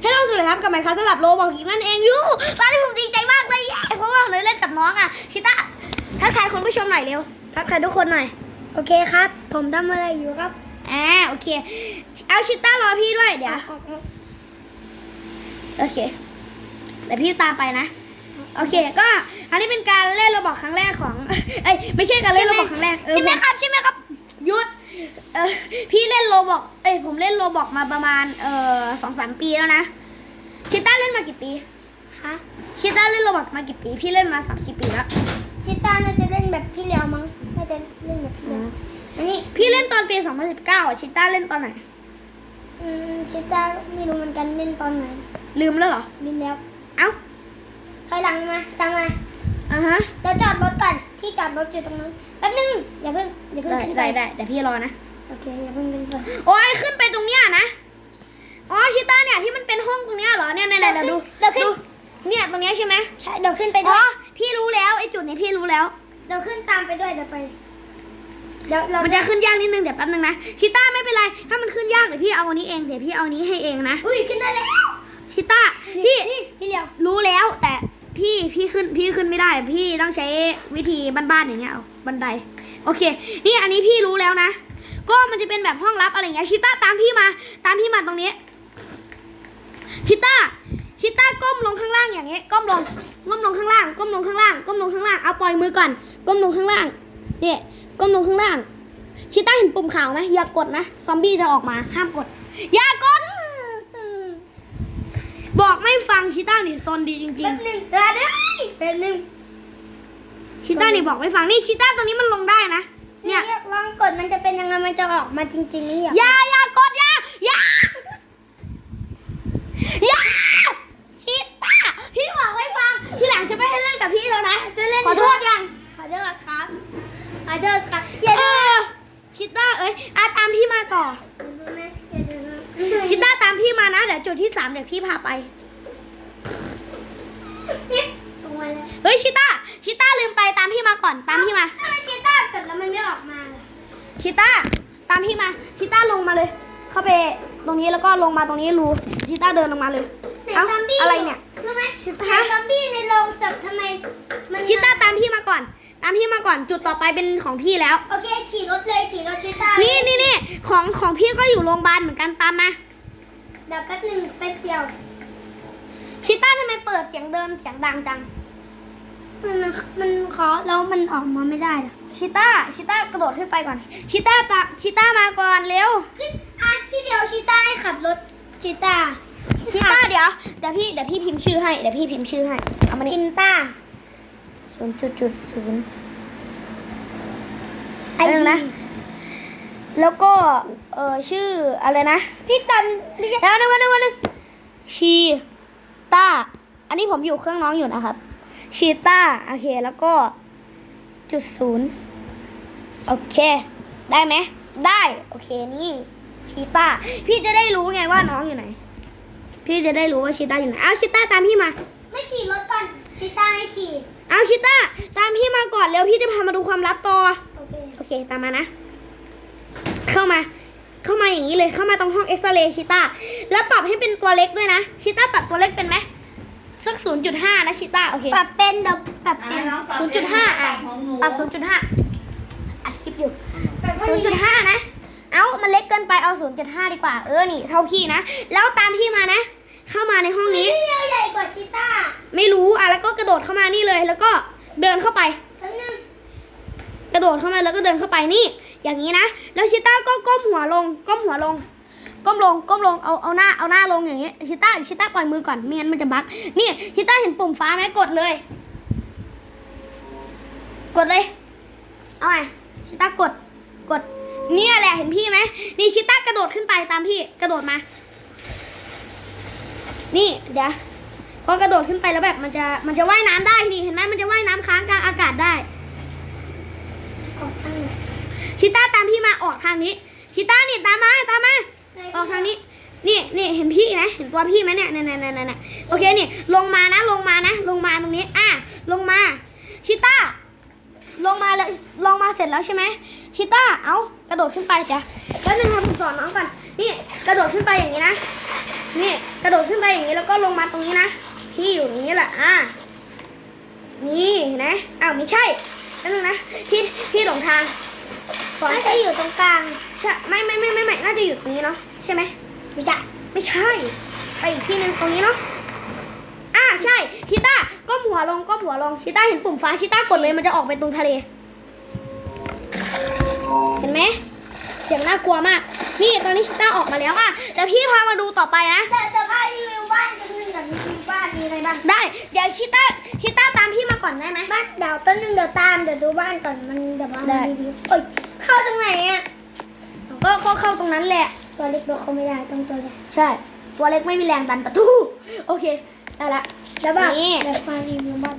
ให้เราสวัสดีครับกับไมค์ครับสำหรับโลบอกอีกนั่นเองยูตอนนี้ผมดีใจมากเลยแย่เพราะว่าผมได้เล่นกับน้องอะชิต้าทักทายคุณผู้ชมหน่อยเร็วทักทายทุกคนหน่อย โอเคครับ ผมทำอะไรอยู่ครับอ่าโอเค เอาชิต้ารอพี่ด้วยเดี๋ยวโอเคเดี๋ยวพี่ตามไปนะ โอเคก็อันนี้เป็นการเล่นโรบอกครั้งแรกของเอ้ยไม่ใช่การเล่นโรบอกครั้งแรกเออใช่ไหมครับใช่ไหมครับหยุด เออพี่เล่นโรบอกเอ้ยผมเล่นโรบอกมาประมาณเอ่อสองสามปีแล้วนะชิต้าเล่นมากี่ปีคะชิต้าเล่นโรบอกมากี่ปี พี่เล่นมาสามสิบปีแล้วชิต้าน่าจะเล่นแบบพี่เลียวมั้งน่าจะเล่นแบบพี่เลียวอันนี้พี่เล่นตอนปี2019อะชิต้าเล่นตอนไหนอืมชิต้าไม่รู้เหมือนกันเล่นตอนไหนลืมแล้วเหรอเล่นแล้วเอ้าถอยหลังมาตามมา อะฮะเดี๋ยวจอดรถก่อนที่จอดรถอยู่ตรงนั้นแป๊บนึงอย่าเพิ่งอย่าเพิ่งได้ขึ้นไปได้ได้เดี๋ยวพี่รอนะ โอเคอย่าเพิ่งขึ้นไปโอ้ยขึ้นไปตรงเนี้ยนะอ๋อชิต้าเนี่ยที่มันเป็นห้องตรงเนี้ยเหรอเนี่ยเนี่ยเนี่ยเดี๋ยวดูเดี๋ยวขึ้นดูเนี่ยตรงเนี้ยใช่ไหมใช่เดี๋ยวขึ้นไปด้อ๋วอยพี่รู้แล้วไอ้จุดนี้พี่รู้แล้ว เดี๋ยวขึ้นตามไปด้วยเดี๋ยวไปเดี๋ยวเรามันจะขึ้นยากนิดนึงเดี๋ยวแป๊บนึงนะชิต้าไม่เป็นไร ถ้ามันขึ้นยากเดี๋ยวพี่เอาอันนี้เองเดี๋ยวพี่เอาอันนี้ให้เองนะอุ้ยขึ้นได้แล้วชิต้าพี่นี่พี่เลียว รู้แล้วแต่ พี่พี่ขึ้นพี่ขึ้นไม่ได้ พี่ต้องใช้วิธีบ้านๆอย่างเงี้ยเอาบันได โอเค นี่อันนี้พี่รู้แล้วนะ ก็มันจะเป็นแบบห้องลับอะไรเงี้ยชิต้าตามพี่มา ตามพี่มาตรงนี้ ชิต้าชิต้าก้มลงข้างล่างอย่างเงี้ยก้มลงก้มลงข้างล่าง ก้มลงข้างล่าง ก้มลงข้างล่างเอาปล่อยมือก่อน ก้มลงข้างล่างเนี่ยก้มลงข้างล่าง ชิต้าเห็นปุ่มขาวไหมอย่ากดนะ ซอมบี้จะออกมาห้ามกด อย่ากด บอกไม่ฟังชิต้านี่ซนดีจริงแป๊บนึงเดี๋ยวได้แป๊บนึงๆ ชิต้านี่บอกไม่ฟังนี่ชิต้าตรงนี้มันลงได้นะ เนี่ยลองกดมันจะเป็นยังไงมันจะออกมาจริงๆนี่อย่าอย่ากดอย่าอย่าอย่าชิต้า พี่บอกไม่ฟัง ทีหลังจะไม่ให้เล่นกับพี่แล้วนะ จะเล่น ขอโทษยัง ขอโทษครับขอโทษครับอ เอย่าดู อชิต้าเอ้ยอาตามพี่มาต่อ นะอย่าดูนะ ชิต้าตามพี่มานะ เดี๋ยวจุดที่สามเดี๋ยวพี่พาไป ตรงมาแล้ว เฮ้ยชิต้าชิต้าลืมไปตามพี่มาก่อนตามพี่มาถ้ามันเจต้ากดแล้วมันไม่ออกมาล่ะชิต้าตามพี่มาชิต้าลงมาเลย เข้าไปตรงนี้แล้วก็ลงมาตรงนี้รูชิต้าเดินลงมาเลยไหนเอ้าซอมบี้อะไรเนี่ยรู้ไหมชิไหนฮะซอมบี้ในโรงศพทำไมมันชิต้าตามพี่มาก่อน ตามพี่มาก่อนจุดต่อไปเป็นของพี่แล้ว โอเคขี่รถเลยขี่รถชิต้านี่นี่นี่ของของพี่ก็อยู่โรงพยาบาลเหมือนกันตามมาเดี๋ยวแป๊บหนึงแป๊บเดียวชิต้าทำไมเปิดเสียงเดินเสียงดังจัง มันมันมันเคาะแล้วมันออกมาไม่ได้ล่ะชิต้าชิต้ากระโดดขึ้นไปก่อน ชิต้าตาชิต้ามาก่อนเร็วขึ้นอะพี่เดียวชิต้าให้ขับรถชิต้าชิต้าเดี๋ยวเดี๋ยวพี่เดี๋ยวพี่พิมพ์ชื่อให้เดี๋ยวพี่พิมพ์ชื่อให้เอามานี่กินต้าศูนย์จุดจุดศูนย์ไอเดี๋ยวดีนะแล้วก็เออชื่ออะไรนะพี่ตันพี่เดี๋ยวนึงวันนึงวันนึงชีต้าอันนี้ผมอยู่เครื่องน้องอยู่นะครับ ชีต้าโอเค แล้วก็จุดศูนย์โอเค ได้ไหมได้ โอเคนี่ชีต้า พี่จะได้รู้ไงว่าน้องอยู่ไหน พี่จะได้รู้ว่าชีต้าอยู่ไหนเอาชีต้าตามพี่มา ไม่ขี่รถก่อนชิต้าให้ขี่เอาชีต้าตามพี่มาก่อนเร็วพี่จะพามาดูความลับต่อโอเคโอเคตามมานะ เข้ามา เข้ามาอย่างนี้เลยเข้ามาตรงห้องเอ็กซเรย์ชิต้าแล้วปรับให้เป็นตัวเล็กด้วยนะชิต้าปรับตัวเล็กเป็นไหม สักศูนย์จุดห้านะชิต้า โอเค ปรับเป็นเดี๋ยวปรับเป็นศูนย์จุดห้าอะ ปรับศูนย์จุดห้าอัดคลิปอยู่ปรับศูนย์จุดห้านะ เอามันเล็กเกินไป เอาศูนย์จุดห้าดีกว่า เออ นี่ เท่าพี่นะ แล้วตามพี่มานะ เข้ามาในห้องนี้พี่เดียวใหญ่กว่าชิต้าไม่รู้อะ แล้วก็กระโดดเข้ามานี่เลย แล้วก็เดินเข้าไป แป๊บนึงกระโดดเข้ามาแล้วก็เดินเข้าไปนี่ อย่างนี้นะ แล้วชิต้าก็ก้มหัวลง ก้มหัวลง ก้มลงก้มลงเอาเอาหน้าเอาหน้าลงอย่างนี้ชิต้าชิต้าปล่อยมือก่อนไม่งั้นมันจะบั๊กนี่ชิต้าเห็นปุ่มฟ้าไหมกดเลย กดเลยเอาไงชิต้ากดกดเนี่ยแหละเห็นพี่ไหมนี่ชิต้ากระโดดขึ้นไปตามพี่กระโดดมา นี่เดี๋ยวพอกระโดดขึ้นไปแล้วแบบมันจะมันจะว่ายน้ำได้นี่เห็นไหมมันจะว่ายน้ำค้างกลางอากาศได้ออกทางไหนชิต้าตามพี่มาออกทางนี้ ชิต้านี่ตามมาตามมา ออกทางนี้ นี่นี่เห็นพี่ไหมเห็นตัวพี่ไหมเนี่ยเนี่ยเนี่ยเนี่ยเนี่ยโอเคนี่ลงมานะลงมานะ ลงมาตรงนี้ อะลงมาชิต้าลงมาแล้วลงมาเสร็จแล้วใช่ไหมชิต้าเอากระโดดขึ้นไปจ้ะแล้วนึงครับผมสอนน้องก่อนนี่กระโดดขึ้นไปอย่างนี้นะนี่กระโดดขึ้นไปอย่างนี้แล้วก็ลงมาตรงนี้นะพี่อยู่ตรงนี้แหละอ่านี่เห็นะอ้าวไม่ใช่นั่นนึงนะพี่พี่หลงทางสอนน่าจะอยู่ตรงกลางใช่ไม่ไม่ไม่ไม่ไม่น่าจะอยู่ตรงนี้เนาะ ใช่ไหมไม่ใช่ไม่ใช่ ไปอีกที่หนึ่งตรงนี้เนาะอ่าใช่ชิต้าก้มหัวลงก้มหัวลงชิต้าเห็นปุ่มฟ้าชิต้ากดเลยมันจะออกไปตรงทะเล เห็นไหมเสียงน่ากลัวมาก นี่ตอนนี้ชิต้าออกมาแล้วอะเดี๋ยวพี่พามาดูต่อไปนะแต่แต่พารีวิวบ้านกันหนึ่งกับรีวิวบ้านมีอะไรบ้างได้ เดี๋ยวชิต้าชิต้าตามพี่มาก่อนได้ไหมบ้านเดี๋ยวแป๊บนึงเดี๋ยวตามเดี๋ยวดูบ้านก่อนมันเดี๋ยวมาได้รีวิวเอ้ยเข้าตรงไหนอะก็ก็เข้าตรงนั้นแหละ ตัวเล็กเราเข้าไม่ได้ต้องตัวใหญ่ใช่ ตัวเล็กไม่มีแรงดันประตู โอเค ได้ละ แล้วบ้านนี่ เดี๋ยวมารีวิวบ้าน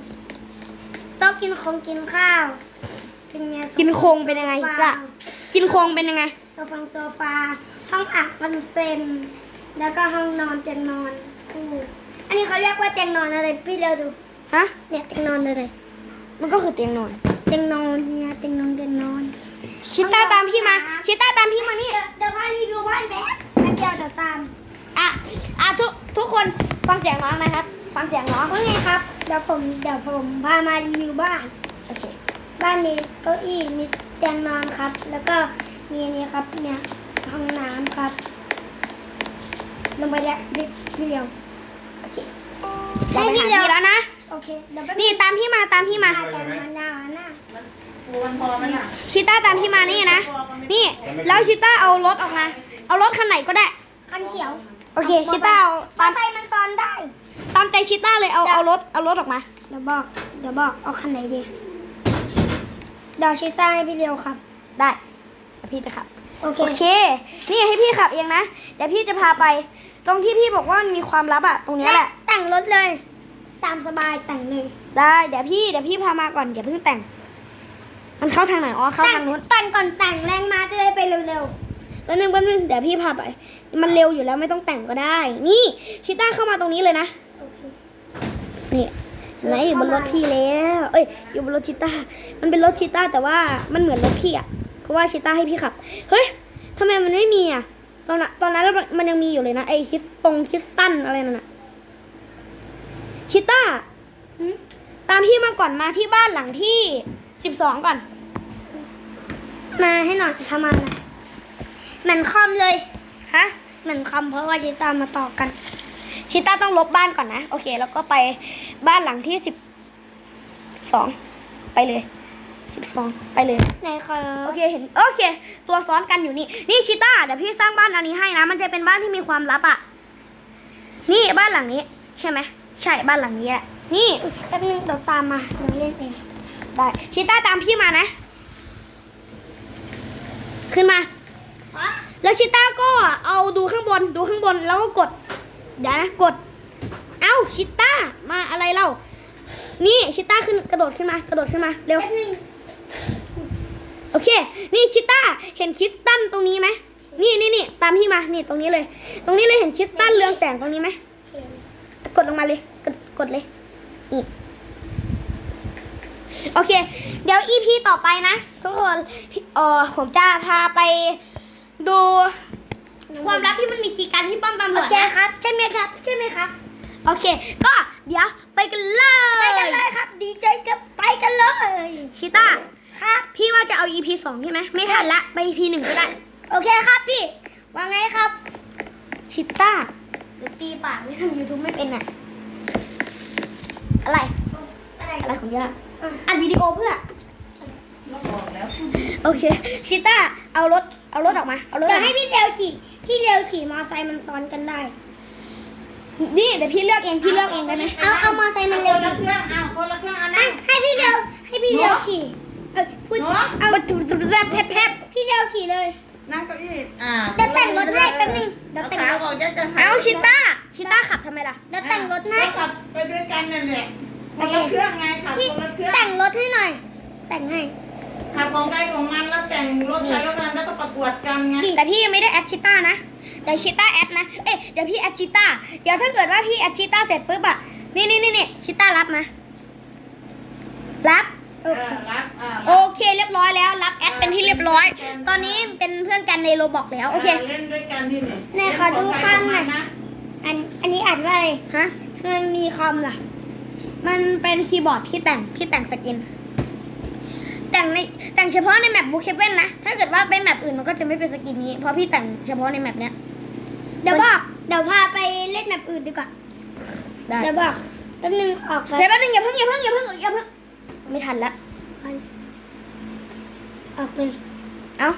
ต้องกินของกินข้าว เป็นไงกินโครงเป็นยังไงล่ะ กินโครงเป็นยังไง โซฟาโซฟา ห้องอัดมันเซน แล้วก็ห้องนอนเตียงนอนอู้อันนี้เขาเรียกว่าเตียงนอนอะไรพี่เร็วดู ฮะ เนี่ยเตียงนอนอะไร มันก็คือเตียงนอน เตียงนอนเนี่ยเตียงนอนเตียงนอน ชิต้าตามพี่มา ชิต้าตามพี่มานี่ เดี๋ยวเดี๋ยวพารีวิวบ้านแป๊บแป๊บเดียวเดี๋ยวตาม อะ อะทุกทุกคนฟังเสียงน้องนะครับ ฟังเสียงน้องว่าไงครับ เดี๋ยวผมเดี๋ยวผมพามารีวิวบ้าน โอเค บ้านมีเก้าอี้ มีเตียงนอนครับ แล้วก็มีอันนี้ครับเนี่ยห้องน้ำครับ ลงไปแล้วดิพี่เดียวโอเคให้ให้พี่พี่เดีเดียยววแล้วนะโอ เคเดี๋ยวแป๊บนี่ตามพี่มาตามพี่มา อาจจะมาหน้าหน้ามันพอไหมล่ะชิต้าตามพี่มานี่นะ นี่ แล้วชิต้าเอารถออกมา เอารถคันไหนก็ได้ คันเขียวโอเค ชิต้าเอามอตามไซค์มันซ้อนได้ ตามใจชิต้าเลยเอาเอารถเอารถออกมา เดี๋ยวบอก เดี๋ยวบอกเอาคันไหนดีเดี๋ยวชิต้าให้พี่เดียวครับ ได้เดี๋ยวพี่จะขับ โอเค โอเค นี่ให้พี่ขับเองนะ เดี๋ยวพี่จะพาไป ตรงที่พี่บอกว่ามันมีความลับอะตรงเนี้ยแหละ แต่งรถเลย ตามสบายแต่งเลยได้เดี๋ยวพี่เดี๋ยวพี่พามาก่อนอย่าเพิ่งแต่ง มันเข้าทางไหนอ๋อเข้าทางนู้นแต่งก่อนแต่งแรงมาจะได้ไปเร็วแป๊บนึงแป๊บนึงเดี๋ยวพี่พาไป มันเร็วอยู่แล้วไม่ต้องแต่งก็ได้ นี่ชิต้าเข้ามาตรงนี้เลยนะๆโอเคนี่เห็นไหนอยู่บนรถพี่แล้ว เอ้ยอยู่บนรถชิต้า มันเป็นรถชิต้าแต่ว่ามันเหมือนรถพี่อะเพราะว่าชิต้าให้พี่ขับ เฮ้ยทำไมมันไม่มีอะตอนนั้นตอนนั้นมันยังมีอยู่เลยนะไอ้คริสตรงคริสตันอะไรนั่นอะ ชิต้าหืมตามพี่มาก่อนมาที่บ้านหลังที่สิบสองก่อน มาให้หน่อยทำอะไรเหมือนคอมเลยฮะเหมือนคอมเพราะว่าชิต้ามาต่อกัน ชิต้าต้องลบบ้านก่อนนะ โอเค แล้วก็ไปบ้านหลังที่สิบสองไปเลยสิบสองไปเลยไหนคะโอเคเห็นโอเค ตัวซ้อนกันอยู่นี่ นี่ชิต้าเดี๋ยวพี่สร้างบ้านอันนี้ให้นะ มันจะเป็นบ้านที่มีความลับอะ่ะ นี่บ้านหลังนี้ ใช่ไหม ใช่บ้านหลังนี้แหละนี่แป๊บนึงเดี๋ยวตามมาเดี๋ยวเล่นเองได้ชิต้าตามพี่มานะ ขึ้นมา แล้วชิต้าก็เอาดูข้างบนดูข้างบนแล้วก็กดเดี๋ยวนะกด เอ้าชิต้ามาอะไรเล่านี่ชิต้าขึ้นกระโดดขึ้นมากระโดดขึ้นมาเร็วแป๊บนึงโอเค นี่ชิต้าเห็นคริสตัลตรงนี้ไหมนี่นี่นี่ตามพี่มา นี่ตรงนี้เลย ตรงนี้เลยเห็นคริสตัลเรืองแสงตรงนี้ไหม กดลงมาเลย กดกดเลยนี่โอเค เดี๋ยวอีพีต่อไปนะ ทุกคนเออผมจะพาไปดูความลับที่มันมีคีย์การดที่ป้อมตำรโอวจเคนะครับ ใช่ไหมครับ ใช่ไหมครับ โอเค ก็เดี๋ยวไปกันเลไปยกันเลยครับ ดีใจกับไปกันเลย ชิต้าครับ พี่ว่าจะเอา EP สองใช่ไหม ไม่ทันละ ไป EP หนึ่งก็ได้ โอเคครับพี่ ว่าไงครับ ชิต้า เดี๋ยวตีปากไม่ทำยูทูบไม่เป็นอะ อะไร อะไรอะไรของย่าอะอัดวิดีโอเพื่อเราบอกแล้วโอเค ชิต้า เอารถ เอารถออกมา เอารถอเดี๋ยอวกให้มาพี่เดียวขี่พี่เดียวขี่มอไซค์มันซ้อนกันได้ นี่เดี๋ยวพี่เลือกเอง พี่เลือกเองได้ไหมเอาเอามอไซค์มันคเร็วนละเครื่องอ้าวคนละเครื่องอันให้นั้นให้พี่เดียวให้พี่เดียวขี่เอ้ยพูดเนอะ เอาก็จุดจุดแรบแพบแพบพี่เดียวขี่เลย นั่งเก้าอี้อ่าเดี๋ยวแต่งรถให้แป๊บนึงเดี๋ยวเอาแต่งขารถออกจะจะหเอาชิต้าชิต้าขับ ทำไมล่ะเดี๋ยวแต่งรถให้ก็ขับไปด้วยกันนั่นแหละคนละเครื่องไงขับพี่คนละเครื่องแต่งรถให้หน่อย แต่งให้ขับของใครของมันแล้วแต่งรถใครรถมันแล้วก็ประกวดกันไงแต่พี่ยังไม่ได้แอดชิต้านะเดี๋ยวชิต้าแอดนะเอ๊ะเดี๋ยวพี่แอดชิต้าเดี๋ยวถ้าเกิดว่าพี่แอดชิต้าเสร็จปุ๊บอะนี่นี่นี่นี่ชิต้ารับนะรับโอเออรับอ่าโอเคเรียบร้อยแล้ว รับแอดเป็นที่เรียบร้อย ตอนนี้เป็นเพื่อนกันในโรบอกแล้วโอเคเล่นด้วยกันที่นี่ไหนขอดูข้างหน่อยนะ อันอันนี้อ่านว่าอะไรฮะมันมีคอมล่ะ มันเป็นคีย์บอร์ดที่แต่งที่แต่งสกิน แต่งในแต่งเฉพาะในแมปบุ๊กเคเว่นนะ ถ้าเกิดว่าเป็นแมปอื่นมันก็จะไม่เป็นสกินนี้ เพราะพี่แต่งเฉพาะในแมปเนี้ย เดี๋ยวบอกเดี๋ยวพาไปเล่นแบบอื่นดีกว่า ได้ เดี๋ยวบอกแป๊บนึงออกก่อนเดี๋ยวแป๊บนึงอย่าเพิ่งอย่าเพิ่งอย่าเพิ่งอย่าเพิ่งไม่ทันละออกเลย เอ้า